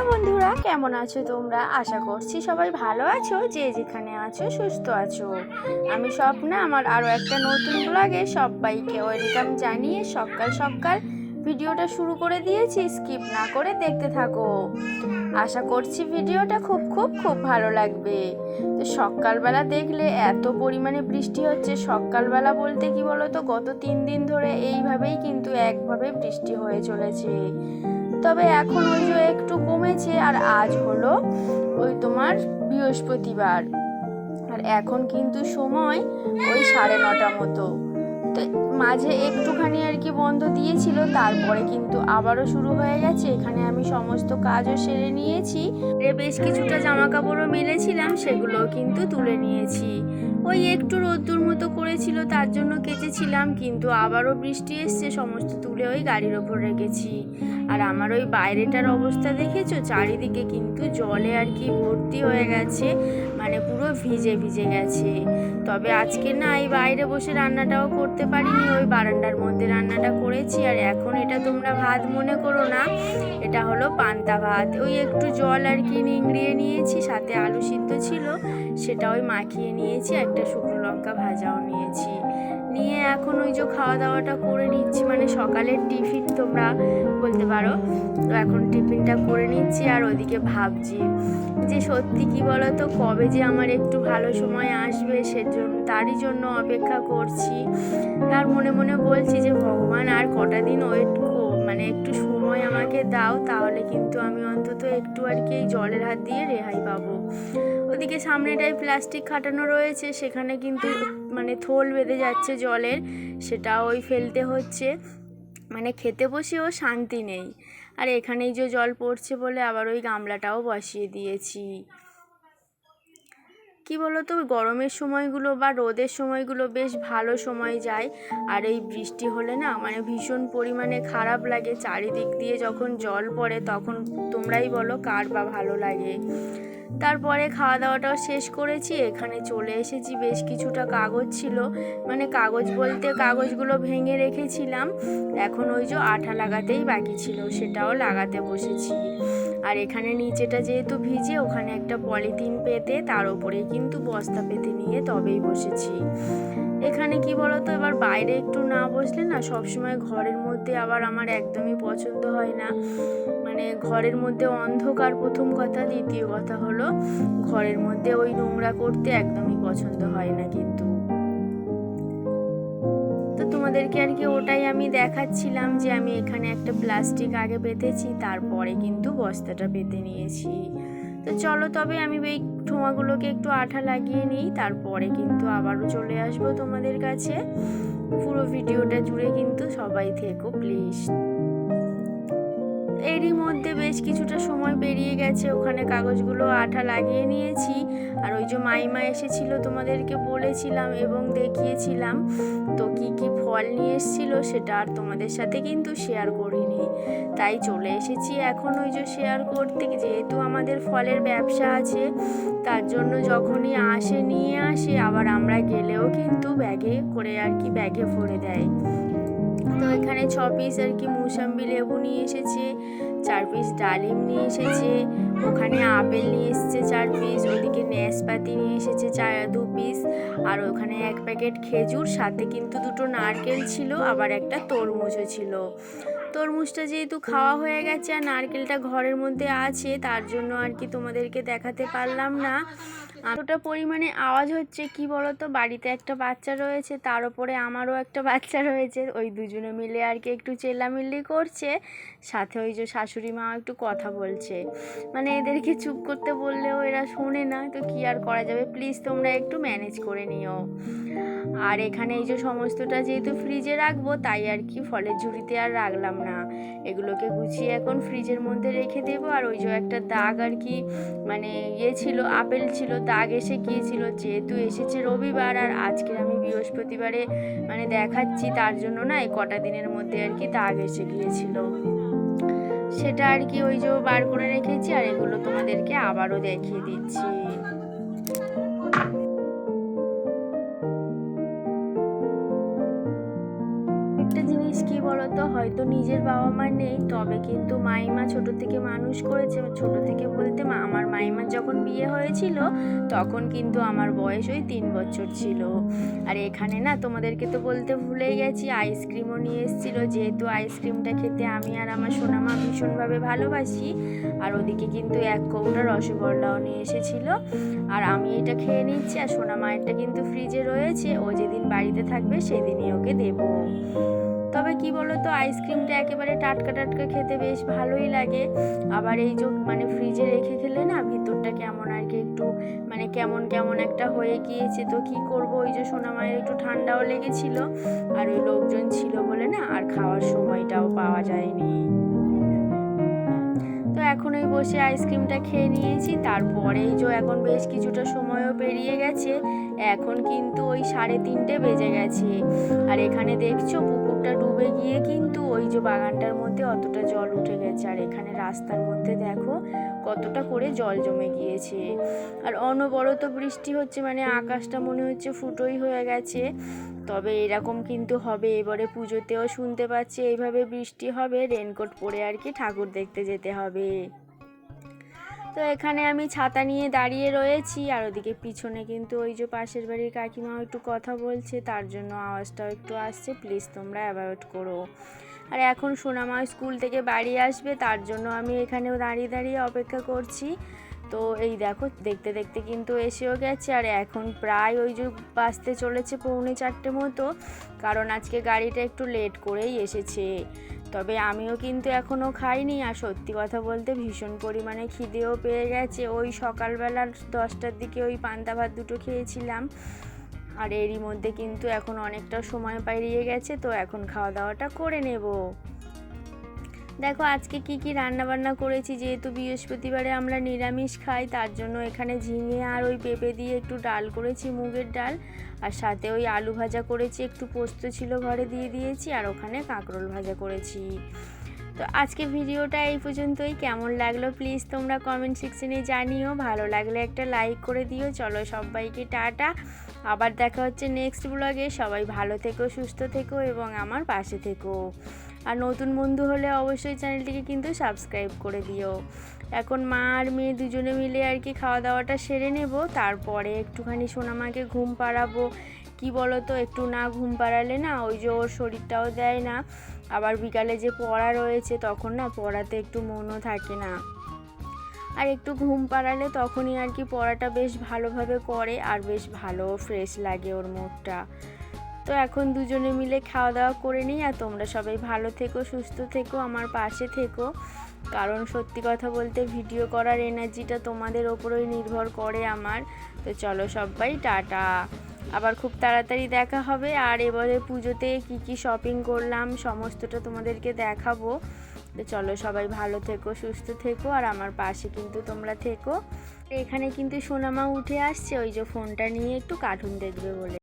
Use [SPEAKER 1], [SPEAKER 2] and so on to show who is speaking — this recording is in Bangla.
[SPEAKER 1] বন্ধুরা, কেমন আছো তোমরা? আশা করছি সবাই ভালো আছো, যে যেখানে আছো সুস্থ আছো। আমি স্বপ্না, আমার আরও একটা নতুন ব্লগে সবাইকে ওয়েলকাম জানিয়ে সকাল সকাল ভিডিওটা শুরু করে দিয়েছি। স্কিপ না করে দেখতে থাকো। আশা করছি ভিডিওটা খুব খুব খুব ভালো লাগবে। তো সকালবেলা দেখলে এত পরিমাণে বৃষ্টি হচ্ছে। সকালবেলা বলতে কি বলো তো গত তিন দিন ধরে এইভাবেই কিন্তু একভাবে বৃষ্টি হয়ে চলেছে। তবে এখন ওই যে একটু কমেছে আর আজ হলো ওই তোমার বৃহস্পতিবার। আর এখন কিন্তু সময় ওই সাড়ে নটা মতো। তো মাঝে একটুখানি আর কি বন্ধ দিয়েছিল, তারপরে কিন্তু আবারও শুরু হয়ে গেছে। এখানে আমি সমস্ত কাজও সেরে নিয়েছি। বেশ কিছুটা জামা কাপড়ও মেলেছিলাম, সেগুলোও কিন্তু তুলে নিয়েছি। ওই একটু রোদ্দুর মতো করেছিল, তার জন্য কেচেছিলাম, কিন্তু আবারও বৃষ্টি এসছে, সমস্ত তুলে ওই গাড়ির ওপর রেখেছি। আর আমার ওই বাইরেটার অবস্থা দেখেছ? চারিদিকে কিন্তু জলে আর কি ভর্তি হয়ে গেছে মানে পুরো ভিজে ভিজে গেছে। তবে আজকে না এই বাইরে বসে রান্নাটাও করতে পারিনি, ওই বারান্দার মধ্যে রান্নাটা করেছি। আর এখন এটা তোমরা ভাত মনে করো না, এটা হলো পান্তা ভাত। ওই একটু জল আর কি নিংড়িয়ে নিয়েছি, সাথে আলু সিদ্ধ ছিল, সেটা ওই মাখিয়ে নিয়েছি, একটা শুকনো লঙ্কা ভাজাও নিয়েছি। নিয়ে এখন ওই যে খাওয়া দাওয়াটা করে নিচ্ছি মানে সকালের টিফিন তোমরা বলতে পারো। তো এখন টিফিনটা করে নিচ্ছি আর ওদিকে ভাবছি যে সত্যি কি বলো তো কবে যে আমার একটু ভালো সময় আসবে সেজন্য, তারই জন্য অপেক্ষা করছি। আর মনে মনে বলছি যে ভগবান আর কটা দিন ওয়েট মানে একটু সময় আমাকে দাও, তাহলে কিন্তু আমি অন্তত একটু আর কি এই জলের হাত দিয়ে রেহাই পাবো। ওদিকে সামনেটায় প্লাস্টিক খাটানো রয়েছে, সেখানে কিন্তু মানে থোল বেঁধে যাচ্ছে জলের, সেটা ওই ফেলতে হচ্ছে। মানে খেতে বসেও শান্তি নেই। আর এখানেই যে জল পড়ছে বলে আবার ওই গামলাটাও বসিয়ে দিয়েছি। কি বলতো? গরমের সময়গুলো বা রোদের সময়গুলো বেশ ভালো সময় যায়। আর এই বৃষ্টি হলে না মানে ভীষণ পরিমাণে খারাপ লাগে। চারিদিক দিয়ে যখন জল পড়ে তখন তোমরাই বলো কার বা ভালো লাগে। তারপরে খাওয়া দাওয়াটাও শেষ করেছি। এখানে চলে এসেছি। বেশ কিছুটা কাগজ ছিল। মানে কাগজ বলতে কাগজগুলো ভেঙে রেখেছিলাম। এখন ওই যে আঠা লাগাতেই বাকি ছিল, সেটাও লাগাতে বসেছি। আর এখানে নিচেটা যেহেতু ভিজে, ওখানে একটা পলিথিন পেতে, তার উপরে কিন্তু বস্তা পেতে নিয়ে তবেই বসেছি। এখানে কি বলতো? এবার বাইরে একটু না বসলে না সবসময় ঘরের মধ্যে আবার আমার একদমই পছন্দ হয় না। মানে ঘরের মধ্যে অন্ধকার প্রথম কথা, দ্বিতীয় কথা হলো ঘরের মধ্যে ওই নোংরা করতে একদমই পছন্দ হয় না কিন্তু। তো তোমাদেরকে আর কি ওটাই আমি দেখাচ্ছিলাম যে আমি এখানে একটা প্লাস্টিক আগে পেতেছি তারপরে কিন্তু বস্তাটা পেতে নিয়েছি। তো চলো তবে আমি এই ঠোঁয়াগুলোকে একটু আঠা লাগিয়ে নিই, তারপরে কিন্তু আবারও চলে আসব তোমাদের কাছে। পুরো ভিডিওটা জুড়ে কিন্তু সবাই থেকো প্লিজ এরই মধ্যে বেশ কিছুটা সময় পেরিয়ে গেছে, ওখানে কাগজগুলো আঠা লাগিয়ে নিয়েছি। আর ওই যে মাইমা এসেছিল তোমাদেরকে বলেছিলাম এবং দেখিয়েছিলাম, তো কি কি ফল নিয়ে এসেছিল সেটা আর তোমাদের সাথে কিন্তু শেয়ার করিনি। তাই চলে এসেছি এখন ওই যে শেয়ার করতে। যেহেতু আমাদের ফলের ব্যবসা আছে, তার জন্য যখনই আসে, নিয়ে আসে, আবার আমরা গেলেও কিন্তু ব্যাগে করে আর কি ব্যাগে ভরে দেয়। তো এখানে ছ পিস আর কি মুসাম্বি লেবু নিয়ে এসেছে, চার পিস ডালিম নিয়ে এসেছে, ওখানে আপেল নিয়ে এসেছে চার পিস ওদিকে ন্যাসপাতি নিয়ে এসেছে চার, দু পিস আর ওখানে এক প্যাকেট খেজুর, সাথে কিন্তু দুটো নারকেল ছিল, আবার একটা তরমুজও ছিল। তরমুজটা যেহেতু খাওয়া হয়ে গেছে আর নারকেলটা ঘরের মধ্যে আছে, তার জন্য আর কি তোমাদেরকে দেখাতে পারলাম না। এতটা পরিমাণে আওয়াজ হচ্ছে কি বলতো? বাড়িতে একটা বাচ্চা রয়েছে, তার উপরে আমারও একটা বাচ্চা রয়েছে, ওই দুজনে মিলে আর কি একটু চেল্লামিল্লি করছে, সাথে ওই যে শাশুড়ি মা একটু কথা বলছে। মানে এদেরকে চুপ করতে বললেও এরা শোনে না, তো কি আর করা যাবে? প্লিজ তোমরা একটু ম্যানেজ করে নিও। আর এখানে এই যে সমস্তটা যেহেতু ফ্রিজে রাখব, তাই আর কি ফলের ঝুড়িতে আর রাখলাম না। এগুলোকে গুছিয়ে এখন ফ্রিজের মধ্যে রেখে দেবো। আর ওই যে একটা দাগ আর কি মানে ইয়ে ছিল, আপেল ছিল, দাগ এসে গিয়েছিল। যেহেতু এসেছে রবিবার আর আজকে আমি বৃহস্পতিবারে মানে দেখাচ্ছি, তার জন্য না এই কটা দিনের মধ্যে আর কি দাগ এসে গিয়েছিল। সেটা আর কি ওই যে বার করে রেখেছি, আর এগুলো তোমাদেরকে আবারও দেখিয়ে দিচ্ছি। জিনিস কি বলতো? হয়তো নিজের বাবা মা নেই, তবে কিন্তু মাইমা ছোট থেকে মানুষ করেছে। ছোট থেকে বলতে মা, আমার মাইমার যখন বিয়ে হয়েছিল, তখন কিন্তু আমার বয়স ওই তিন বছর ছিল। আর এখানে না, তোমাদেরকে তো বলতে ভুলেই গেছি আইসক্রিমও নিয়ে এসেছিল। যেহেতু আইসক্রিমটা খেতে আমি আর আমার সোনামা ভীষণভাবে ভালোবাসি, আর ওদিকে কিন্তু এক কৌটা রসগোল্লাও নিয়ে এসেছিল। আর আমি এটা খেয়ে নিচ্ছি, আর সোনা মায়েরটা কিন্তু ফ্রিজে রয়েছে। ও যেদিন বাড়িতে থাকবে, সেদিনই ওকে দেব। তবে কি বলো তো আইসক্রিমটা একেবারে টাটকা টাটকা খেতে বেশ ভালোই লাগে। আবার এই যে মানে ফ্রিজে রেখে খেলে না, ভিতরটা কেমন আর কি একটু মানে কেমন কেমন একটা হয়ে গিয়েছে। তো কি করব? ওই যে সোনা মায়ের একটু ঠান্ডাও লেগেছিল, আর ওই লোকজন ছিল বলে না, আর খাওয়ার সময়টাও পাওয়া যায়নি। তো এখন ওই বসে আইসক্রিমটা খেয়ে নিয়েছি, তারপরেই যে এখন বেশ কিছুটা সময়ও পেরিয়ে গেছে, এখন কিন্তু ওই সাড়ে তিনটে বেজে গেছে। আর এখানে দেখছ পুকুরটা ডুবে গিয়ে কিন্তু ওই যে বাগানটার মধ্যে অতটা জল উঠে গেছে। আর এখানে রাস্তার মধ্যে দেখো কতটা করে জল জমে গিয়েছে। আর অনবরত বৃষ্টি হচ্ছে মানে আকাশটা মনে হচ্ছে ফুটোই হয়ে গেছে। তবে এরকম কিন্তু হবে, এবারে পুজোতেও শুনতে পাচ্ছি, এইভাবে বৃষ্টি হবে রেনকোট পরে আর কি ঠাকুর দেখতে যেতে হবে। তো এখানে আমি ছাতা নিয়ে দাঁড়িয়ে রয়েছি আর ওদিকে পিছনে কিন্তু ওই যে পাশের বাড়ির কাকিমাও একটু কথা বলছে, তার জন্য আওয়াজটাও একটু আসছে। প্লিজ তোমরা অ্যাভয়েড করো। আর এখন সোনামা স্কুল থেকে বাড়ি আসবে, তার জন্য আমি এখানেও দাঁড়িয়ে দাঁড়িয়ে অপেক্ষা করছি। তো এই দেখো, দেখতে দেখতে কিন্তু এসেও গেছে। আর এখন প্রায় ওই যে বাসতে চলেছে পৌনে চারটে মতো, কারণ আজকে গাড়িটা একটু লেট করেই এসেছে। তবে আমিও কিন্তু এখনও খাইনি আর সত্যি কথা বলতে ভীষণ পরিমাণে খিদেও পেয়ে গেছে। ওই সকালবেলার দশটার দিকে ওই পান্তা ভাত দুটো খেয়েছিলাম। আর এরই মধ্যে কিন্তু এখন অনেকটা সময় পেরিয়ে গেছে, তো এখন খাওয়া দাওয়াটা করে নেব। দেখো, আজকে কি কি রান্না বান্না করেছি, যেহেতু বৃহস্পতিবারে আমরা নিরামিষ খাই, তার জন্য এখানে ঝিঙে আর ওই পেঁপে দিয়ে একটু ডাল করেছি, মুগের ডাল। আর সাথে ওই আলু ভাজা করেছি, একটু পোস্ত ছিল ঘরে দিয়ে দিয়েছি, আর ওখানে কাঁকরোল ভাজা করেছি। তো আজকে ভিডিওটা এই পর্যন্তই। কেমন লাগল প্লিজ তোমরা কমেন্ট সেকশনে জানিও। ভালো লাগলে একটা লাইক করে দিও। চলো সবাইকে টাটা। আবার দেখা হচ্ছে নেক্সট ব্লগে সবাই ভালো থেকো, সুস্থ থেকো এবং আমার পাশে থেকো। আর নতুন বন্ধু হলে অবশ্যই চ্যানেলটিকে কিন্তু সাবস্ক্রাইব করে দিও। এখন মা আর মেয়ে দুজনে মিলে আর কি খাওয়া দাওয়াটা সেরে নেব, তারপরে একটুখানি সোনামাকে ঘুম পাড়াবো। কি বলো তো একটু না ঘুম পাড়ালে না ওই যে ওর শরীরটাও দেয় না। আবার বিকালে যে পড়া রয়েছে, তখন না পড়াতে একটু মনও থাকে না। আর একটু ঘুম পাড়ালে তখনই আর কি পড়াটা বেশ ভালোভাবে করে আর বেশ ভালো ফ্রেশ লাগে ওর মুডটা। তো এখন দুজনে মিলে খাওয়া দাওয়া করে নিই আর তোমরা সবাই ভালো থেকো, সুস্থ থেকো, আমার পাশে থেকো। কারণ সত্যি কথা বলতে ভিডিও করার এনার্জিটা তোমাদের ওপরেই নির্ভর করে আমার। তো চলো সবাই, টাটা। আবার খুব তাড়াতাড়ি দেখা হবে। আর এবারে পুজোতে কি কি শপিং করলাম, সমস্তটা তোমাদেরকে দেখাবো। তো চলো সবাই ভালো থেকো, সুস্থ থেকো, আর আমার পাশে কিন্তু তোমরা থেকো। এখানে কিন্তু সোনামা উঠে আসছে, ওই যে ফোনটা নিয়ে একটু কার্টুন দেখবে বলে।